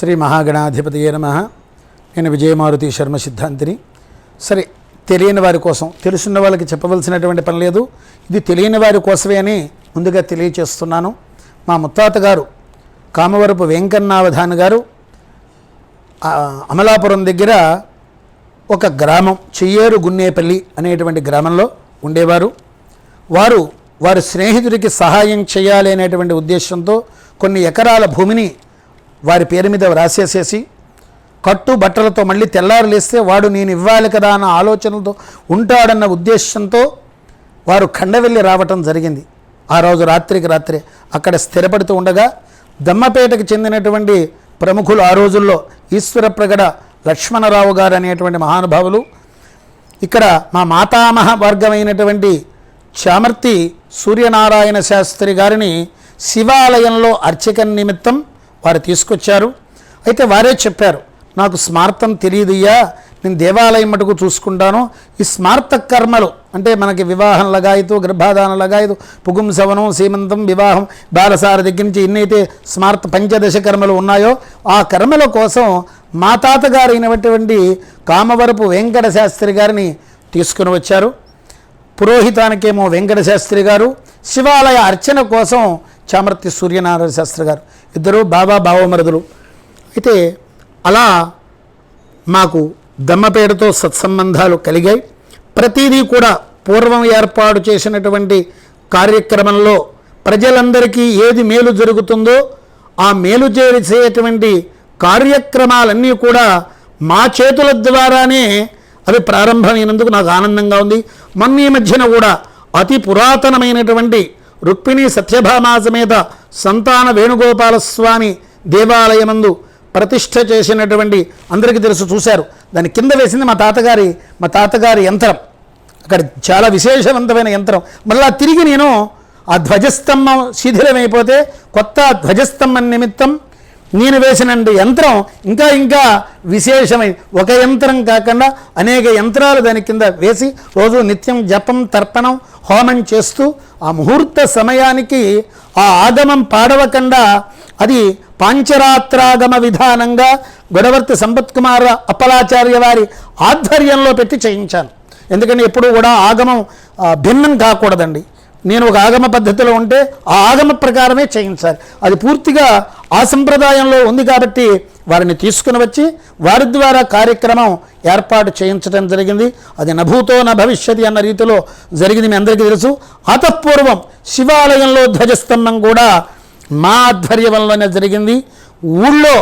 శ్రీ మహాగణాధిపతి నమ. నేను విజయమారుతి శర్మ సిద్ధాంతిని. సరే తెలియని వారి కోసం తెలుసున్న వాళ్ళకి చెప్పవలసినటువంటి పని లేదు. ఇది తెలియని వారి కోసమే అని ముందుగా తెలియచేస్తున్నాను. మా ముత్తాత గారు కామవరపు వెంకన్నావధాన్ గారు అమలాపురం దగ్గర ఒక గ్రామం చెయ్యేరు గున్నేపల్లి అనేటువంటి గ్రామంలో ఉండేవారు. వారు వారి స్నేహితుడికి సహాయం చేయాలి అనేటువంటి ఉద్దేశంతో కొన్ని ఎకరాల భూమిని వారి పేరు మీద రాసేసేసి కట్టు బట్టలతో మళ్ళీ తెల్లారులేస్తే వాడు నేను ఇవ్వాలి కదా అన్న ఆలోచనలతో ఉంటాడన్న ఉద్దేశంతో వారు ఖండవెల్లి రావటం జరిగింది. ఆ రోజు రాత్రికి రాత్రే అక్కడ స్థిరపడుతూ ఉండగా దమ్మపేటకు చెందినటువంటి ప్రముఖులు ఆ రోజుల్లో ఈశ్వర ప్రగడ లక్ష్మణరావు గారు అనేటువంటి మహానుభావులు ఇక్కడ మా మాతామహ వర్గమైనటువంటి చామర్తి సూర్యనారాయణ శాస్త్రి గారిని శివాలయంలో అర్చక నిమిత్తం వారు తీసుకొచ్చారు. అయితే వారే చెప్పారు నాకు స్మార్థం తెలియదయ్యా నేను దేవాలయం మటుకు చూసుకుంటాను. ఈ స్మార్థ కర్మలు అంటే మనకి వివాహం లగాయతు గర్భాధానం లగాయతు పుగుంసవనం సీమంతం వివాహం బాలసార దగ్గర నుంచి ఎన్నైతే స్మార్త పంచదశ కర్మలు ఉన్నాయో ఆ కర్మల కోసం మా తాతగారు అయినటువంటి కామవరపు వెంకట శాస్త్రి గారిని తీసుకుని వచ్చారు. పురోహితానికేమో వెంకట శాస్త్రి గారు శివాలయ అర్చన కోసం చామర్తి సూర్యనారాయణ శాస్త్రి గారు ఇద్దరు బాబా బావమరుదులు. అయితే అలా మాకు దమ్మపేటతో సత్సంబంధాలు కలిగాయి. ప్రతిదీ కూడా పూర్వం ఏర్పాటు చేసినటువంటి కార్యక్రమంలో ప్రజలందరికీ ఏది మేలు జరుగుతుందో ఆ మేలు చేసేటువంటి కార్యక్రమాలన్నీ కూడా మా చేతుల ద్వారానే అవి ప్రారంభమైనందుకు నాకు ఆనందంగా ఉంది. మొన్న ఈ మధ్యన కూడా అతి పురాతనమైనటువంటి రుక్మిణి సత్యభామా సమేత సంతాన వేణుగోపాలస్వామి దేవాలయమందు ప్రతిష్ఠ చేసినటువంటి అందరికీ తెలుసు చూశారు. దాని కింద వేసింది మా తాతగారి మా తాతగారి యంత్రం. అక్కడ చాలా విశేషవంతమైన యంత్రం. మళ్ళా తిరిగి నేను ఆ ధ్వజస్తంభం శిథిలమైపోతే కొత్త ధ్వజస్తంభం నిమిత్తం నేను వేసిన యంత్రం ఇంకా ఇంకా విశేషమై ఒక యంత్రం కాకుండా అనేక యంత్రాలు దాని కింద వేసి రోజు నిత్యం జపం తర్పణం హోమం చేస్తూ ఆ ముహూర్త సమయానికి ఆ ఆగమం పాడవకుండా అది పాంచరాత్రాగమ విధానంగా గొడవర్తి సంపత్ కుమార్ అప్పలాచార్య వారి ఆధ్వర్యంలో పెట్టి చేయించాను. ఎందుకంటే ఎప్పుడూ కూడా ఆగమం భిన్నం కాకూడదండి. నేను ఒక ఆగమ పద్ధతిలో ఉంటే ఆ ఆగమ ప్రకారమే చేయించాలి. అది పూర్తిగా ఆ సంప్రదాయంలో ఉంది కాబట్టి వారిని తీసుకుని వచ్చి వారి ద్వారా కార్యక్రమం ఏర్పాటు చేయించడం జరిగింది. అది నభూతో నా భవిష్యతి అన్న రీతిలో జరిగింది. మీ అందరికీ తెలుసు. అతపూర్వం శివాలయంలో ధ్వజస్తంభం కూడా మా ఆధ్వర్యంలోనే జరిగింది. ఊళ్ళో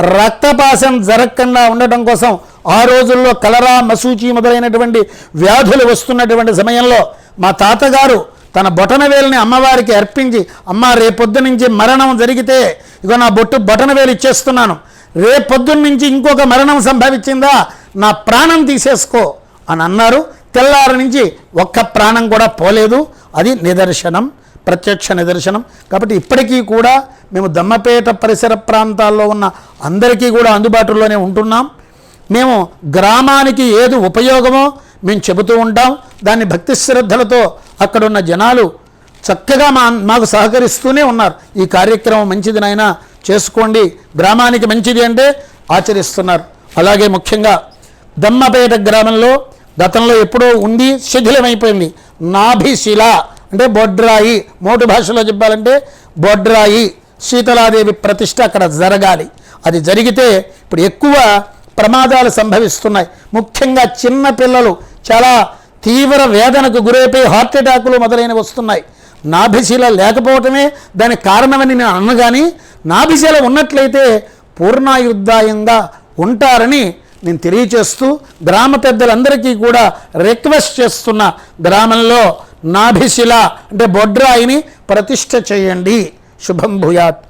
రక్తపాసం జరగకుండా ఉండటం కోసం ఆ రోజుల్లో కలరా మసూచి మొదలైనటువంటి వ్యాధులు వస్తున్నటువంటి సమయంలో మా తాతగారు తన బొటనవేలుని అమ్మవారికి అర్పించి అమ్మ రేపొద్దు నుంచి మరణం జరిగితే ఇగో నా బొట్టు బొటనవేలు ఇచ్చేస్తున్నాను. రేపొద్దున్న నుంచి ఇంకొక మరణం సంభవించిందా? నా ప్రాణం తీసేసుకో అని అన్నారు. తెల్లారి నుంచి ఒక్క ప్రాణం కూడా పోలేదు. అది నిదర్శనం ప్రత్యక్ష నిదర్శనం. కాబట్టి ఇప్పటికీ కూడా మేము దమ్మపేట పరిసర ప్రాంతాల్లో ఉన్న అందరికీ కూడా అందుబాటులోనే ఉంటున్నాం. మేము గ్రామానికి ఏది ఉపయోగమో మేము చెబుతూ ఉంటాం. దాన్ని భక్తి శ్రద్ధలతో అక్కడున్న జనాలు చక్కగా మా మాకు సహకరిస్తూనే ఉన్నారు. ఈ కార్యక్రమం మంచిది నాయనా చేసుకోండి. గ్రామానికి మంచిది అంటే ఆచరిస్తున్నారు. అలాగే ముఖ్యంగా దమ్మపేట గ్రామంలో గతంలో ఎప్పుడో ఉంది శిథిలమైపోయింది. నాభిశిల అంటే బొడ్రాయి. మోటు భాషలో చెప్పాలంటే బొడ్రాయి శీతలాదేవి ప్రతిష్ట అక్కడ జరగాలి. అది జరిగితే ఇప్పుడు ఎక్కువ ప్రమాదాలు సంభవిస్తున్నాయి. ముఖ్యంగా చిన్న పిల్లలు చాలా తీవ్ర వేదనకు గురైపోయి హార్ట్ అటాకులు మొదలైనవి వస్తున్నాయి. నాభిశిల లేకపోవటమే దానికి కారణమని నేను అన్నగాని నాభిశిల ఉన్నట్లయితే పూర్ణాయుద్ధాయంగా ఉంటారని నేను తెలియచేస్తూ గ్రామ పెద్దలందరికీ కూడా రిక్వెస్ట్ చేస్తున్న గ్రామంలో నాభిశిల అంటే బొడ్రాయిని ప్రతిష్ట చేయండి. శుభం భూయాత్.